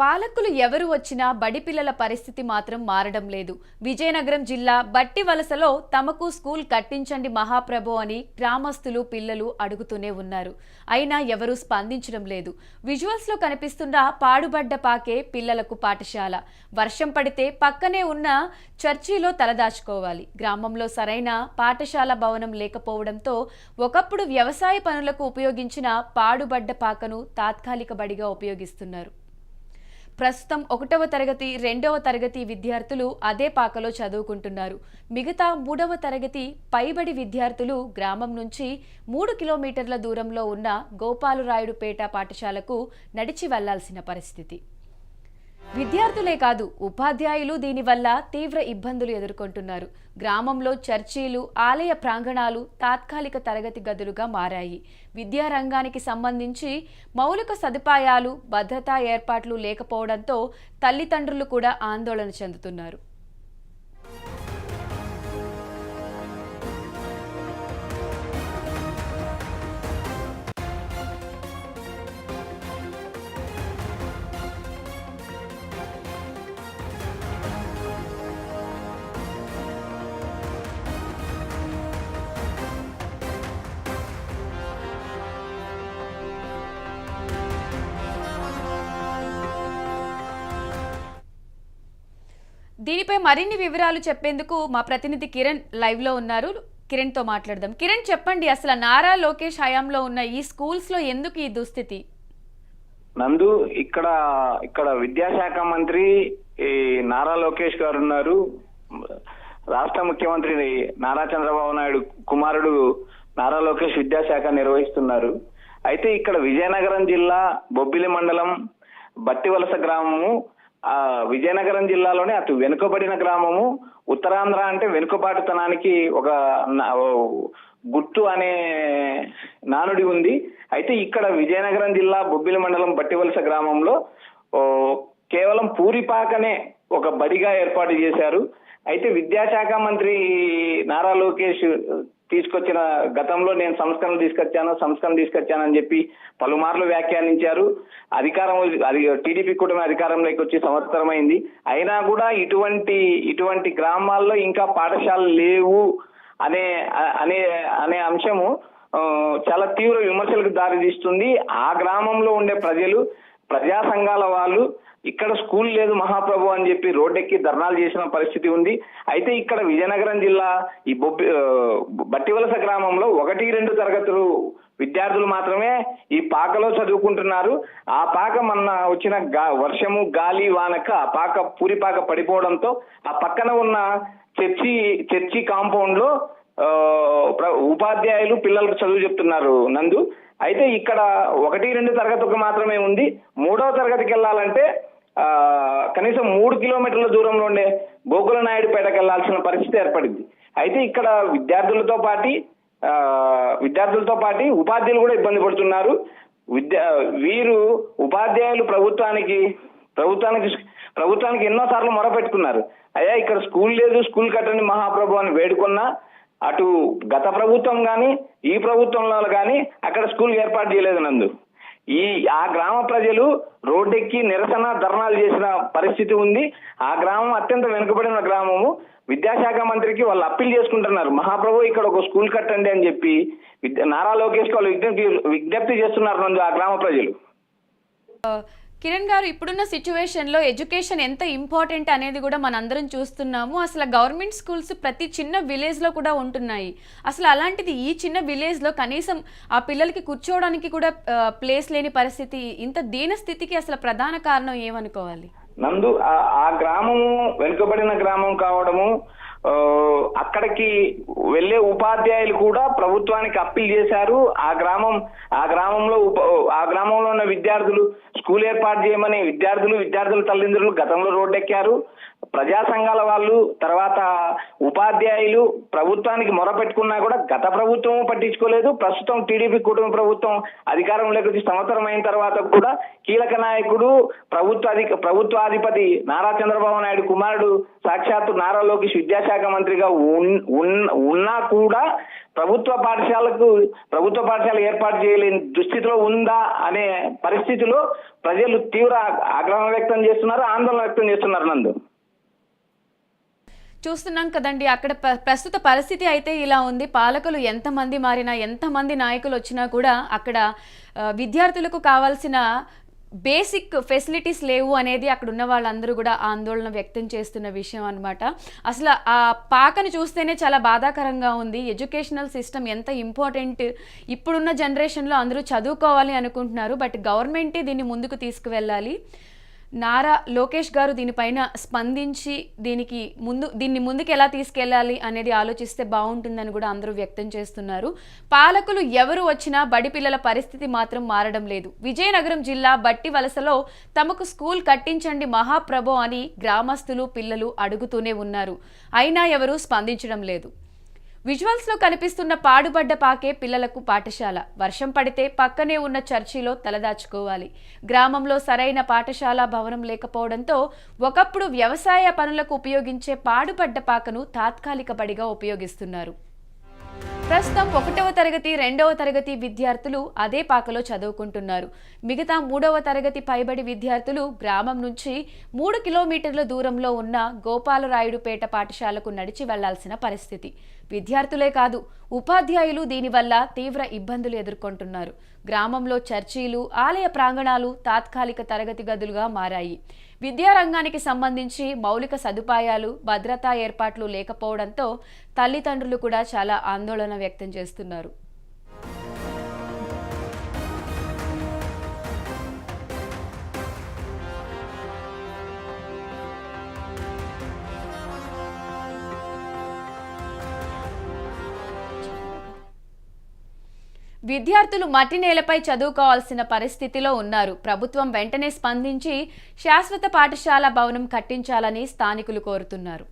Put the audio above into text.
పాలకులు ఎవరు వచ్చినా బడి పిల్లల పరిస్థితి మాత్రం మారడం లేదు. విజయనగరం జిల్లా బట్టి వలసలో తమకు స్కూల్ కట్టించండి మహాప్రభు అని గ్రామస్తులు పిల్లలు అడుగుతూనే ఉన్నారు. అయినా ఎవరూ స్పందించడం లేదు. విజువల్స్లో కనిపిస్తున్న పాడుబడ్డ పాకే పిల్లలకు పాఠశాల. వర్షం పడితే పక్కనే ఉన్న చర్చిలో తలదాచుకోవాలి గ్రామంలో సరైన పాఠశాల భవనం లేకపోవడంతో ఒకప్పుడు వ్యవసాయ పనులకు ఉపయోగించిన పాడుబడ్డ పాకను తాత్కాలిక బడిగా ఉపయోగిస్తున్నారు. ప్రస్తుతం ఒకటవ తరగతి రెండవ తరగతి విద్యార్థులు అదే పాకలో చదువుకుంటున్నారు. మిగతా మూడవ తరగతి పైబడి విద్యార్థులు గ్రామం నుంచి మూడు కిలోమీటర్ల దూరంలో ఉన్న గోపాలరాయుడుపేట పాఠశాలకు నడిచి వెళ్ళాల్సిన పరిస్థితి. విద్యార్థులే కాదు ఉపాధ్యాయులు దీనివల్ల తీవ్ర ఇబ్బందులు ఎదుర్కొంటున్నారు. గ్రామంలో చర్చీలు ఆలయ ప్రాంగణాలు తాత్కాలిక తరగతి గదులుగా మారాయి. విద్యారంగానికి సంబంధించి మౌలిక సదుపాయాలు భద్రతా ఏర్పాట్లు లేకపోవడంతో తల్లిదండ్రులు కూడా ఆందోళన చెందుతున్నారు. దీనిపై మరిన్ని వివరాలు చెప్పేందుకు మా ప్రతినిధి కిరణ్ లైవ్లో ఉన్నారు. కిరణ్తో మాట్లాడదాం. కిరణ్ చెప్పండి. అసలు నారా లోకేష్ హయాంలో ఉన్న ఈ స్కూల్స్లో ఎందుకు ఈ దుస్థితి? నందు ఇక్కడ ఇక్కడ విద్యాశాఖ మంత్రి ఈ నారా లోకేష్ గారు ఉన్నారు. రాష్ట్ర ముఖ్యమంత్రి నారా చంద్రబాబు నాయుడు కుమారుడు నారా లోకేష్ విద్యాశాఖ నిర్వహిస్తున్నారు. అయితే ఇక్కడ విజయనగరం జిల్లా బొబ్బిలి మండలం బట్టివలస గ్రామము ఆ విజయనగరం జిల్లాలోనే అటు వెనుకబడిన గ్రామము. ఉత్తరాంధ్ర అంటే వెనుకబాటుతనానికి ఒక గుట్టు గుర్తు అనే నానుడి ఉంది. అయితే ఇక్కడ విజయనగరం జిల్లా బొబ్బిలి మండలం బట్టివలస గ్రామంలో కేవలం పూరిపాకనే ఒక బడిగా ఏర్పాటు చేశారు. అయితే విద్యాశాఖ మంత్రి నారా లోకేష్ తీసుకొచ్చిన గతంలో నేను సంస్కరణలు తీసుకొచ్చాను సంస్కరణ తీసుకొచ్చానని చెప్పి పలుమార్లు వ్యాఖ్యానించారు. అధికారం అది టీడీపీ కూటమి అధికారంలోకి వచ్చి సంవత్సరమైంది. అయినా కూడా ఇటువంటి ఇటువంటి గ్రామాల్లో ఇంకా పాఠశాలలు లేవు అనే అనే అనే అంశము చాలా తీవ్ర విమర్శలకు దారితీస్తుంది. ఆ గ్రామంలో ఉండే ప్రజలు ప్రజా సంఘాల వాళ్ళు ఇక్కడ స్కూల్ లేదు మహాప్రభు అని చెప్పి రోడ్డెక్కి ధర్నాలు చేసిన పరిస్థితి ఉంది. అయితే ఇక్కడ విజయనగరం జిల్లా ఈ బొబ్బి బట్టివలస గ్రామంలో ఒకటి రెండు తరగతులు విద్యార్థులు మాత్రమే ఈ పాకలో చదువుకుంటున్నారు. ఆ పాక మొన్న వచ్చిన వర్షము గాలి వానక ఆ పాక పూరిపాక పడిపోవడంతో ఆ పక్కన ఉన్న చర్చి చర్చి కాంపౌండ్లో ఉపాధ్యాయులు పిల్లలకు చదువు చెప్తున్నారు నందు. అయితే ఇక్కడ ఒకటి రెండు తరగతికి మాత్రమే ఉంది. మూడవ తరగతికి వెళ్ళాలంటే కనీసం మూడు కిలోమీటర్ల దూరంలో ఉండే గోకుల నాయుడుపేటకి వెళ్ళాల్సిన పరిస్థితి ఏర్పడింది. అయితే ఇక్కడ విద్యార్థులతో పాటి ఆ విద్యార్థులతో పాటి ఉపాధ్యాయులు కూడా ఇబ్బంది పడుతున్నారు. విద్యా వీరు ఉపాధ్యాయులు ప్రభుత్వానికి ప్రభుత్వానికి ప్రభుత్వానికి ఎన్నో సార్లు మొరపెట్టుకున్నారు. అయ్యా ఇక్కడ స్కూల్ లేదు స్కూల్ కట్టని మహాప్రభు అని వేడుకున్నా అటు గత ప్రభుత్వం కానీ ఈ ప్రభుత్వంలో కానీ అక్కడ స్కూల్ ఏర్పాటు చేయలేదు నందు. ఈ ఆ గ్రామ ప్రజలు రోడ్డెక్కి నిరసన ధర్నాలు చేసిన పరిస్థితి ఉంది. ఆ గ్రామం అత్యంత వెనుకబడిన గ్రామము. విద్యాశాఖ మంత్రికి వాళ్ళు అప్పీల్ చేసుకుంటున్నారు. మహాప్రభు ఇక్కడ ఒక స్కూల్ కట్టండి అని చెప్పి విద్య నారా లోకేష్ వాళ్ళు విజ్ఞప్తి విజ్ఞప్తి చేస్తున్నారు ఆ గ్రామ ప్రజలు. కిరణ్ గారు ఇప్పుడున్న సిచ్యువేషన్లో ఎడ్యుకేషన్ ఎంత ఇంపార్టెంట్ అనేది కూడా మనందరం చూస్తున్నాము. అసలు గవర్నమెంట్ స్కూల్స్ ప్రతి చిన్న విలేజ్లో కూడా ఉంటున్నాయి. అసలు అలాంటిది ఈ చిన్న విలేజ్లో కనీసం ఆ పిల్లలకి కూర్చోవడానికి కూడా ప్లేస్ లేని పరిస్థితి ఇంత దీన స్థితికి అసలు ప్రధాన కారణం ఏమనుకోవాలి? నందు ఆ- గ్రామము వెనుకబడిన గ్రామం కావడము అక్కడికి వెళ్ళే ఉపాధ్యాయులు కూడా ప్రభుత్వానికి అప్పీల్ చేశారు. ఆ గ్రామం ఆ గ్రామంలో ఉప ఆ గ్రామంలో ఉన్న విద్యార్థులు స్కూల్ ఏర్పాటు చేయమని విద్యార్థులు విద్యార్థుల తల్లిదండ్రులు గతంలో రోడ్డెక్కారు. ప్రజా సంఘాల వాళ్ళు తర్వాత ఉపాధ్యాయులు ప్రభుత్వానికి మొరపెట్టుకున్నా కూడా గత ప్రభుత్వం పట్టించుకోలేదు. ప్రస్తుతం టీడీపీ కుటుంబ ప్రభుత్వం అధికారంలోకి వచ్చి సంవత్సరం అయిన తర్వాత కూడా కీలక నాయకుడు ప్రభుత్వ అధిక ప్రభుత్వాధిపతి నారా చంద్రబాబు నాయుడు కుమారుడు సాక్షాత్తు నారా లోకేష్ విద్యాశాఖ మంత్రిగా ఉన్నా కూడా ప్రభుత్వ పాఠశాలకు ప్రభుత్వ పాఠశాల ఏర్పాటు చేయలేని దుస్థితిలో ఉందా అనే పరిస్థితిలో ప్రజలు తీవ్ర ఆగ్రహం వ్యక్తం చేస్తున్నారు ఆందోళన వ్యక్తం చేస్తున్నారు నందు. చూస్తున్నాం కదండి అక్కడ ప్రస్తుత పరిస్థితి అయితే ఇలా ఉంది. పాలకులు ఎంతమంది మారినా ఎంతమంది నాయకులు వచ్చినా కూడా అక్కడ విద్యార్థులకు కావాల్సిన బేసిక్ ఫెసిలిటీస్ లేవు అనేది అక్కడ ఉన్న వాళ్ళందరూ కూడా ఆందోళన వ్యక్తం చేస్తున్న విషయం అన్నమాట. అసలు ఆ పాకను చూస్తేనే చాలా బాధాకరంగా ఉంది. ఎడ్యుకేషనల్ సిస్టమ్ ఎంత ఇంపార్టెంట్ ఇప్పుడున్న జనరేషన్లో అందరూ చదువుకోవాలి అనుకుంటున్నారు. బట్ గవర్నమెంటే దీన్ని ముందుకు తీసుకువెళ్ళాలి. నారా లోకేష్ గారు దీనిపైన స్పందించి దీనికి ముందు దీన్ని ముందుకు ఎలా తీసుకెళ్ళాలి అనేది ఆలోచిస్తే బాగుంటుందని కూడా అందరూ వ్యక్తం చేస్తున్నారు. పాలకులు ఎవరు వచ్చినా బడి పిల్లల పరిస్థితి మాత్రం మారడం లేదు. విజయనగరం జిల్లా బట్టి వలసలో తమకు స్కూల్ కట్టించండి మహాప్రభో అని గ్రామస్తులు పిల్లలు అడుగుతూనే ఉన్నారు. అయినా ఎవరూ స్పందించడం లేదు. విజువల్స్లో కనిపిస్తున్న పాడుబడ్డ పాకే పిల్లలకు పాఠశాల. వర్షం పడితే పక్కనే ఉన్న చర్చిలో తలదాచుకోవాలి. గ్రామంలో సరైన పాఠశాల భవనం లేకపోవడంతో ఒకప్పుడు వ్యవసాయ పనులకు ఉపయోగించే పాడుబడ్డ పాకను తాత్కాలిక బడిగా ఉపయోగిస్తున్నారు. ప్రస్తుతం ఒకటవ తరగతి రెండవ తరగతి విద్యార్థులు అదే పాకలో చదువుకుంటున్నారు. మిగతా మూడవ తరగతి పైబడి విద్యార్థులు గ్రామం నుంచి మూడు కిలోమీటర్ల దూరంలో ఉన్న గోపాలరాయుడుపేట పాఠశాలకు నడిచి వెళ్ళాల్సిన పరిస్థితి. విద్యార్థులే కాదు ఉపాధ్యాయులు దీనివల్ల తీవ్ర ఇబ్బందులు ఎదుర్కొంటున్నారు. గ్రామంలో చర్చీలు ఆలయ ప్రాంగణాలు తాత్కాలిక తరగతి గదులుగా మారాయి. విద్యారంగానికి సంబంధించి మౌలిక సదుపాయాలు భద్రతా ఏర్పాట్లు లేకపోవడంతో తల్లిదండ్రులు కూడా చాలా ఆందోళన వ్యక్తం చేస్తున్నారు. విద్యార్థులు మట్టి నేలపై చదువుకోవాల్సిన పరిస్థితిలో ఉన్నారు. ప్రభుత్వం వెంటనే స్పందించి శాశ్వత పాఠశాల భవనం కట్టించాలని స్థానికులు కోరుతున్నారు.